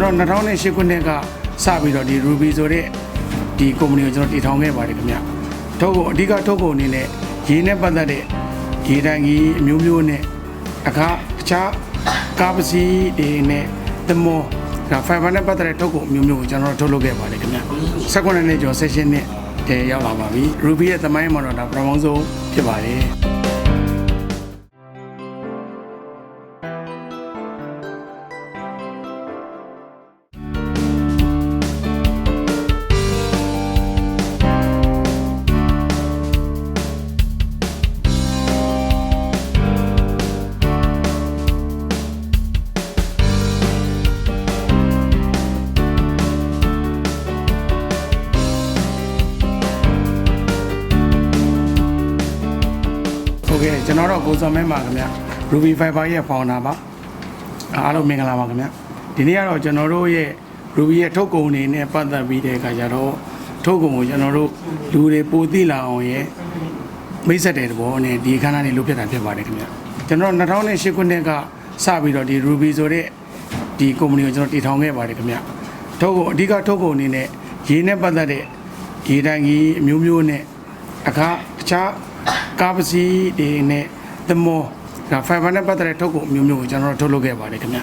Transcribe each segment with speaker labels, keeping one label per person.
Speaker 1: ကျွန်တော်2008ခုနှစ်ကစပြီးတော့ဒီ Ruby ဆိုတဲ့ဒီ company ကိုကျွန်တော်တည်ထောင်ခဲ့ပါတယ်ခင်ဗျထုတ်ကုန်အဓိကထုတ်ကုန်အနေနဲ့ရေနဲ့ပတ်သက်တဲ့ရေတန်ကြီးအမျိုးမျိုးနဲ့အခါအခြားကားပစ္စည်းတွေနဲ့သမောဒါ fiber နဲ့ပတ်သက်တဲ့ထုတ်ကုန်အမျိုးမျိုးကိုကျွန်တော်တို့ထုတ်လုပ်ခဲ့ပါတယ်ခင်ဗျ19နှစ်ကျော် session နဲ့တည်းရောက်လာပါပြီ Ruby ရဲ့သမိုင်းမှာတော့ဒါပထမဆုံးဖြစ်ပါတယ် ဟုတ်ကဲ့ကျွန်တော်တော့ကိုစောမဲပါခင်ဗျ Ruby Fiber ရဲ့ founder ပါအားလုံးမင်္ဂလာပါခင်ဗျဒီနေ့ကတော့ကျွန်တော်တို့ရဲ့ Ruby ရဲ့ထုတ်ကုန်တွေနဲ့ပတ်သက်ပြီးတဲ့အခါကျတော့ထုတ်ကုန်ကိုကျွန်တော်တို့လူတွေပိုသိလာအောင်ရဲ့မိတ်ဆက်တဲ့သဘောနဲ့ဒီခန်းသားလေးလုပ်ပြတာဖြစ်ပါတယ်ခင်ဗျကျွန်တော်2008ခုနှစ်ကစပြီးတော့ဒီ Ruby ဆိုတဲ့ဒီ company ကိုကျွန်တော်တည်ထောင်ခဲ့ပါတယ်ခင်ဗျထုတ်ကုန်အဓိကထုတ်ကုန်အနေနဲ့ရေနဲ့ပတ်သက်တဲ့ရေတန်ကြီးအမျိုးမျိုးနဲ့အခါအခြား ကားပစ္စည်းတွေနဲ့သမောဒါ fiber နဲ့ပတ်သက်တဲ့ထုတ်ကုန်အမျိုးမျိုးကိုကျွန်တော်တို့ထုတ်လုပ်ခဲ့ပါတယ်ခင်ဗျ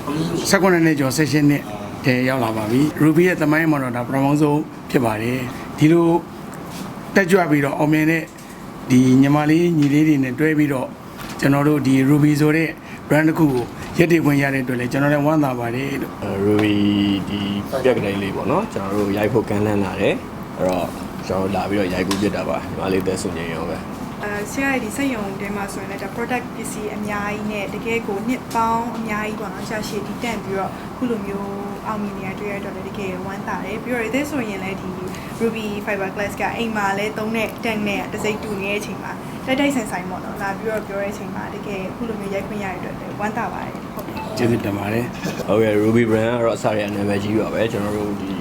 Speaker 1: 19နှစ်ကျော် session နဲ့တည်းရောက်လာပါပြီ Ruby ရဲ့သမိုင်းမှာတော့ဒါပထမဆုံးဖြစ်ပါတယ်ဒီလိုတက်ကြွပြီးတော့အောင်မြင်တဲ့ဒီညီမလေးညီလေးတွေနဲ့တွဲပြီးတော့ကျွန်တော်တို့ဒီ Ruby ဆိုတဲ့ brand တစ်ခုကိုရက်တည်ခွင့်ရတဲ့အတွက်လည်းကျွန်တော်လည်းဝမ်းသာပါတယ်လို့
Speaker 2: ရူဘီဒီပြက်ကလေးလေးပေါ့နော်ကျွန်တော်တို့ရိုက်ဖို့ကမ်းလှမ်းလာတယ်အဲ့တော့ကျွန်တော်တို့လာပြီးတော့ရိုက်ကူးပြစ်တာပါညီမလေးသက်စွန်ရင်ရောပဲ
Speaker 3: အဲ ဆရာရဲ့ဒီစက်ရုံတဲမှာဆိုရင်လည်းဒါ product ပစ္စည်းအများကြီးနဲ့တကယ်ကိုနှစ်ပေါင်းအများကြီးပေါ့နော်ဆရာရှည်တည်တန့်ပြီးတော့ခုလိုမျိုးအောင်မြင်နေရတွေ့ရတော့လည်းတကယ်ဝမ်းသာတယ်ပြီးတော့ဒီဆိုရင်လည်းဒီ Ruby Fiber Glass ကအိမ်မှာလည်းသုံးတဲ့ tank နဲ့တစ်စိတ်တူနေတဲ့အချိန်မှာတိုက်တိုက်ဆိုင်ဆိုင်ပေါ့နော်လာပြီးတော့ပြောတဲ့အချိန်မှာတကယ်ခုလိုမျိုးရိုက်ခွင့်ရရတဲ့အတွက်လည်းဝမ်းသာပါတယ်ဟုတ်ကဲ့
Speaker 1: ကျေးဇူးတင်ပါတယ်
Speaker 2: ဟုတ်ကဲ့ Ruby brand ကတော့အစရနာမည်ကြီးပါပဲကျွန်တော်တို့ဒီ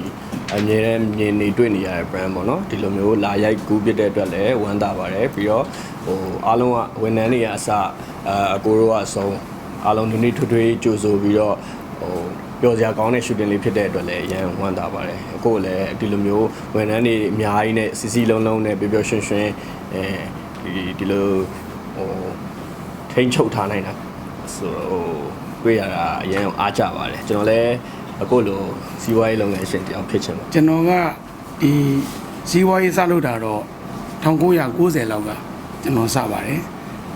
Speaker 2: အမြဲတမ်းမြင်နေတွေ့နေရတဲ့ brand ပေါ့နော်ဒီလိုမျိုးလာရိုက်ကူးပြစ်တဲ့အတွက်လည်းဝမ်းသာပါတယ်ပြီးတော့ဟိုအားလုံးကဝန်ထမ်းတွေကအစအာအကိုတို့ကအဆုံးအားလုံးဒီနေ့ထွေးထွေးကြိုဆိုပြီးတော့ဟိုပျော်စရာကောင်းတဲ့ shooting လေးဖြစ်တဲ့အတွက်လည်းအရန်ဝမ်းသာပါတယ်အခုလည်းဒီလိုမျိုးဝန်ထမ်းတွေအများကြီးနဲ့စီစီလုံးလုံးနဲ့ပျော်ပျော်ရွှင်ရွှင်အဲဒီဒီလိုဟိုထိန်းချုပ်ထားနိုင်တာဆိုဟိုတွေ့ရတာအရင်အားကြပါတယ်ကျွန်တော်လည်း အခုလိုစီးပွားရေးလုပ်ငန်းရှင်တယောက်ဖြစ်ချင်ပါ
Speaker 1: ကျွန်တော်ကဒီဇီဝရေးစလုပ်တာတော့1990လောက်ကကျွန်တော်စပါတယ်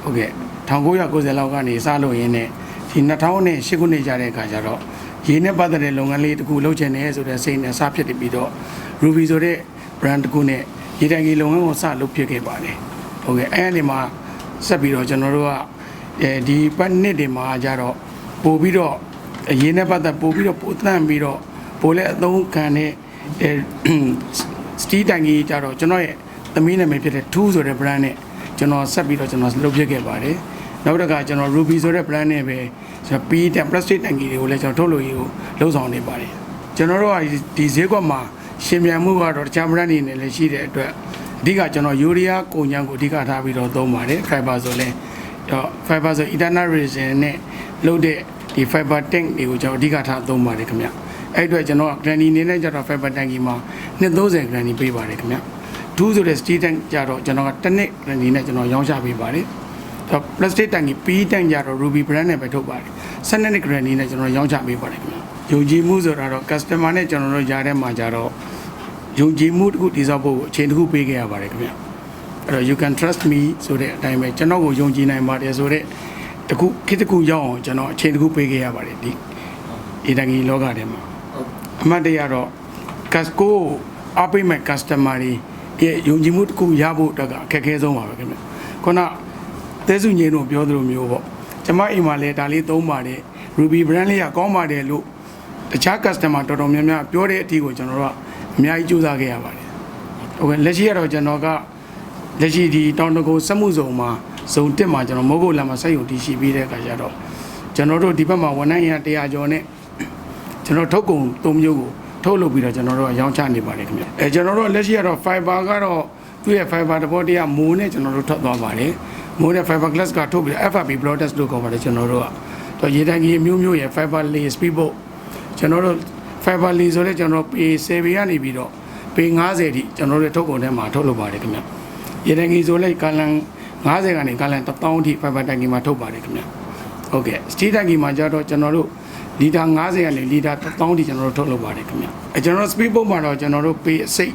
Speaker 1: ဟုတ်ကဲ့1990လောက်ကနေစလုပ်ရင်းနဲ့ဒီ2008ခုနှစ်ကြာတဲ့အခါကျတော့ရေနဲ့ပတ်သက်တဲ့လုပ်ငန်းလေးတစ်ခုလုပ်ချင်တယ်ဆိုတဲ့စိတ်နဲ့စဖြစ်ပြီးတော့ Ruby ဆိုတဲ့ brand တစ်ခုနဲ့ရေတံကြီးလုပ်ငန်းကိုစလုပ်ဖြစ်ခဲ့ပါတယ်ဟုတ်ကဲ့အဲ့ဒီမှာဆက်ပြီးတော့ကျွန်တော်တို့ကအဲဒီပတ်နှစ်တွေမှာကျတော့ပို့ပြီးတော့ အရေးနဲ့ပတ်သက်ပို့ပြီးတော့ပို့တန့်ပြီးတော့ပို့လဲအသုံးခံတဲ့အဲစတီးတန်ကြီးကြတော့ကျွန်တော်ရဲ့သမီးနာမည်ဖြစ်တဲ့2ဆိုတဲ့ brand နဲ့ကျွန်တော်ဆက်ပြီးတော့ကျွန်တော်လုပ်ဖြစ်ခဲ့ပါတယ်နောက်တစ်ခါကျွန်တော် Ruby ဆိုတဲ့ brand နဲ့ပဲကျွန်တော် P တန် plastic တန်ကြီးတွေကိုလည်းကျွန်တော်ထုတ်လို့ရကိုလှုပ်ဆောင်နေပါတယ်ကျွန်တော်တို့ကဒီဈေးကွက်မှာရှင်မြန်မှုကတော့တခြား brand တွေနဲ့လည်းရှိတဲ့အတွက်အဓိကကျွန်တော် Urea ကုန်ချမ်းကိုအဓိကထားပြီးတော့သုံးပါတယ် fiber ဆိုလဲတော့ fiber ဆို eternal resin နဲ့လုပ်တဲ့ ဒီ fiber tank တွေကိုကျွန်တော်အဓိကထားသုံးပါတယ်ခင်ဗျအဲ့အတွက်ကျွန်တော်က granny နေနဲ့ကျတော့ fiber tank ကြီးမှာ230 granny ပေးပါတယ်ခင်ဗျဒူးဆိုတဲ့ steel tank ကျတော့ကျွန်တော်ကတစ်နှစ် granny နဲ့ကျွန်တော်ရောင်းချပေးပါတယ်တော့ plastic tank ကြီး P tank ကျတော့ Ruby brand နဲ့ပဲထုတ်ပါတယ်12နှစ် granny နဲ့ကျွန်တော်ရောင်းချပေးပါတယ်ခင်ဗျယုံကြည်မှုဆိုတာတော့ customer နဲ့ကျွန်တော်တို့ကြားထဲမှာကျတော့ယုံကြည်မှုတစ်ခုတည်ဆောက်ဖို့အချိန်တစ်ခုပေးခဲ့ရပါတယ်ခင်ဗျအဲ့တော့ you can trust me ဆိုတဲ့အတိုင်းပဲကျွန်တော်ကိုယုံကြည်နိုင်ပါတယ်ဆိုတဲ့ တခုခေတ်တစ်ခုရောက်အောင်ကျွန်တော်အချိန်တစ်ခုပေးခဲ့ရပါတယ်ဒီဒီတန်ကြီးလောကထဲမှာအမှတ်တရတော့ casco အပိမဲ့ customer တွေရဲ့ယုံကြည်မှုတစ်ခုရဖို့အတွက်ကအခက်အခဲဆုံးပါပဲခင်ဗျခုနသဲစုငိန်တို့ပြောသလိုမျိုးပေါ့ကျွန်မအိမ်မှာလည်းဒါလေးသုံးပါတယ် Ruby brand လေးကကောင်းပါတယ်လို့တခြား customer တော်တော်များများပြောတဲ့အထီကိုကျွန်တော်တို့ကအများကြီးကြိုးစားခဲ့ရပါတယ်ဟုတ်ကဲ့လက်ရှိကတော့ကျွန်တော်ကလက်ရှိဒီတောင်တကုစက်မှုဇုံမှာ ဇုံတက်မှာကျွန်တော်မိုးကုတ်လာမှာစိုက်ရုံတည်ရှိပြီးတဲ့အခါကျတော့ကျွန်တော်တို့ဒီဘက်မှာဝန်ထမ်းရ100ကျော်နဲ့ကျွန်တော်ထုတ်ကုန်၃မျိုးကိုထုတ်လုပ်ပြီးတော့ကျွန်တော်တို့ကရောင်းချနေပါတယ်ခင်ဗျအဲကျွန်တော်တို့လက်ရှိကတော့ fiber ကတော့သူ့ရဲ့ fiber တဘောတရားမိုးနဲ့ကျွန်တော်တို့ထွက်သွားပါတယ်မိုးနဲ့ fiber glass ကထုတ်ပြီးတော့ FRP broadcast လို့ခေါ်ပါတယ်ကျွန်တော်တို့ကတော့ရေတံကြီးအမျိုးမျိုးရဲ့ fiber layer speedboat ကျွန်တော်တို့ fiber link ဆိုလဲကျွန်တော်တို့ပေ10ပေကနေပြီးတော့ပေ90ထိကျွန်တော်တို့ထုတ်ကုန်ထဲမှာထုတ်လုပ်ပါတယ်ခင်ဗျရေတံကြီးဆိုလဲကာလန် 90ကနေကာလန်1000ထိ fiber တန်ကြီးမှာထုတ်ပါတယ်ခင်ဗျဟုတ်ကဲ့ steel တန်ကြီးမှာကျတော့ကျွန်တော်တို့လီတာ90ကနေလီတာ1000ထိကျွန်တော်တို့ထုတ်လုပ်ပါတယ်ခင်ဗျအဲကျွန်တော်တို့ speed boat မှာတော့ကျွန်တော်တို့ပေအစိတ်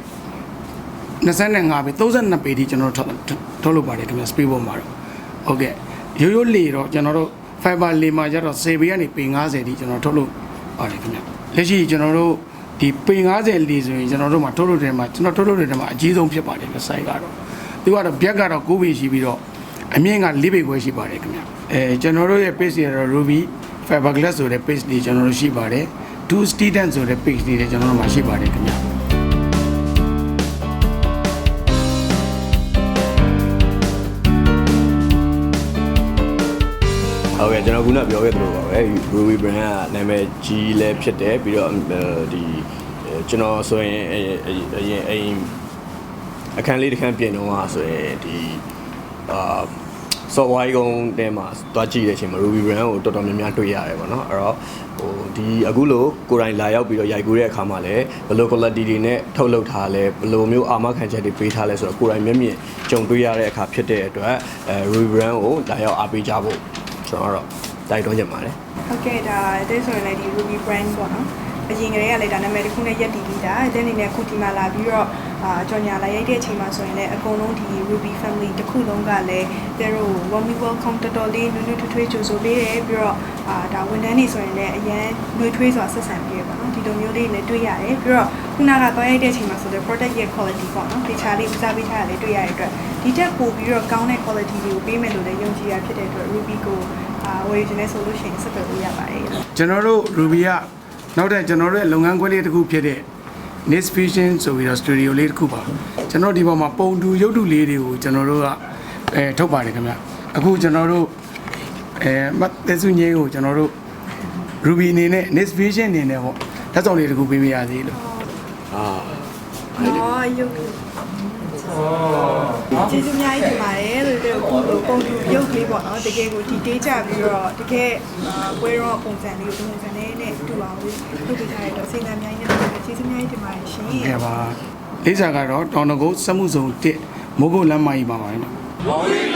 Speaker 1: 25ပေ32ပေထိကျွန်တော်တို့ထုတ်ထုတ်လုပ်ပါတယ်ခင်ဗျ speed boat မှာတော့ဟုတ်ကဲ့ရိုးရိုးလေတော့ကျွန်တော်တို့ fiber လေမှာကျတော့10ပေကနေပေ90ထိကျွန်တော်ထုတ်လုပ်ပါတယ်ခင်ဗျလက်ရှိကျွန်တော်တို့ဒီပေ90လေဆိုရင်ကျွန်တော်တို့မှာထုတ်လုပ်တယ်မှာကျွန်တော်ထုတ်လုပ်တယ်မှာအကြီးဆုံးဖြစ်ပါတယ်ဗျ site ကတော့ သူကတော့ back ကတော့9ပေရှိပြီးတော့အမြင့်က4ပေခွဲရှိပါတယ်ခင်ဗျအဲကျွန်တော်တို့ရဲ့ page တွေကတော့ ruby fiberglass ဆိုတဲ့ page တွေကျွန်တော်တို့ရှိပါတယ်2 student ဆိုတဲ့ page တွေလည်းကျွန်တော်တို့မှာရှိပါတယ်ခင်ဗျ
Speaker 2: ဟုတ်ကဲ့ကျွန်တော်ခုနပြောခဲ့သလိုပါပဲ Ruby brand ကနာမည်ကြီးလည်းဖြစ်တယ်ပြီးတော့ဒီကျွန်တော်ဆိုရင်အရင်အရင် အခန်းလေးတစ်ခန်းပြင်တော့ဆိုရင်ဒီအာ software ကုန်းတဲမှာတွားကြည့်တဲ့အချိန်မှာ Ruby brand ကိုတော်တော်များများတွေ့ရတယ်ပေါ့နော်အဲ့တော့ဟိုဒီအခုလို့ကိုယ်တိုင်လာရောက်ပြီးတော့ရိုက်ကူးတဲ့အခါမှာလည်းဘယ်လို quality တွေနဲ့ထုတ်လုပ်ထားလဲဘယ်လိုမျိုးအာမခံချက်တွေပေးထားလဲဆိုတော့ကိုယ်တိုင်မျက်မြင်ကြုံတွေ့ရတဲ့အခါဖြစ်တဲ့အတွက်အဲ Ruby brand ကိုလာရောက်အားပေးကြဖို့ကျွန်တော်ကတော့တိုက်တွန်းချင်ပါတယ်
Speaker 3: ဟုတ်ကဲ့ဒါတဲ့ဆိုရင်လည်းဒီ Ruby brand ပေါ့နော်အရင်ကတည်းကလည်းဒါနာမည်တစ်ခုနဲ့ရက်တည်ပြီးသားတဲ့အနေနဲ့အခုဒီမှာလာပြီးတော့ အာကြော်ညာလာရိုက်တဲ့အချိန်မှာဆိုရင်လည်းအကုန်လုံးဒီ Ruby family တစ်ခုလုံးကလည်းသူတို့ warm welcome တော်တော်လေးနွေးနွေးထွေးထွေးကြိုဆိုပေးတယ်ပြီးတော့အာဒါဝန်ထမ်းတွေဆိုရင်လည်းအရန်နှွေးထွေးစွာဆက်ဆံပေးရပါတော့ဒီလိုမျိုးလေးလည်းတွေ့ရတယ်ပြီးတော့ခုနကသွားရိုက်တဲ့အချိန်မှာဆိုတော့ product ရဲ့ quality ပေါ့နော်ဒီချာလေးဦးစားပေးထားတာလည်းတွေ့ရတဲ့အတွက်ဒီတက်ပို့ပြီးတော့ကောင်းတဲ့ quality တွေကိုပေးမယ်လို့လည်းယုံကြည်ရဖြစ်တဲ့အတွက် Ruby ကိုအာဝယ်ယူခြင်းနဲ့ဆိုလို့ရှိရင်ဆက်သွယ်လို့ရပါတယ်
Speaker 1: ကျွန်တော်တို့ Ruby ကနောက်တဲ့ကျွန်တော်တို့ရဲ့လုပ်ငန်းခွဲလေးတစ်ခုဖြစ်တဲ့ Niche Vision ဆိုပြီးတော့ studio လေးတစ်ခုပါကျွန်တော်ဒီပေါ်မှာပုံတူရုပ်တုလေးတွေကိုကျွန်တော်တို့ကအဲထုတ်ပါတယ်ခင်ဗျအခုကျွန်တော်တို့အဲမတ်သက်စုငင်းကိုကျွန်တော်တို့ Ruby အနေနဲ့ Niche Vision အနေနဲ့ပေါ့လက်ဆောင်လေးတစ်ခုပေးပြရသေးလို့
Speaker 2: အာ။
Speaker 3: အော်ရုပ်ကျေးဇူးအများကြီးတင်ပါတယ်လို့ပြောကိုပုံတူရုပ်လေးပေါ့နော်တကယ်ကိုဒီတေးကြပြီးတော့တကယ်ပွဲတော့ပုံစံလေးကိုပုံစံလေးနဲ့တူအောင်လုပ်ပေးထားရတော့စိတ်ဓာတ်အများကြီးနဲ့ ကျေးဇူးအများကြီးတင်ပါတယ်ရှင်
Speaker 1: ကဲပါလေးစားကတော့တောင်တကုတ်စက်မှုစုံ1မိုးကုတ်လမ်းမကြီးပါပါနော်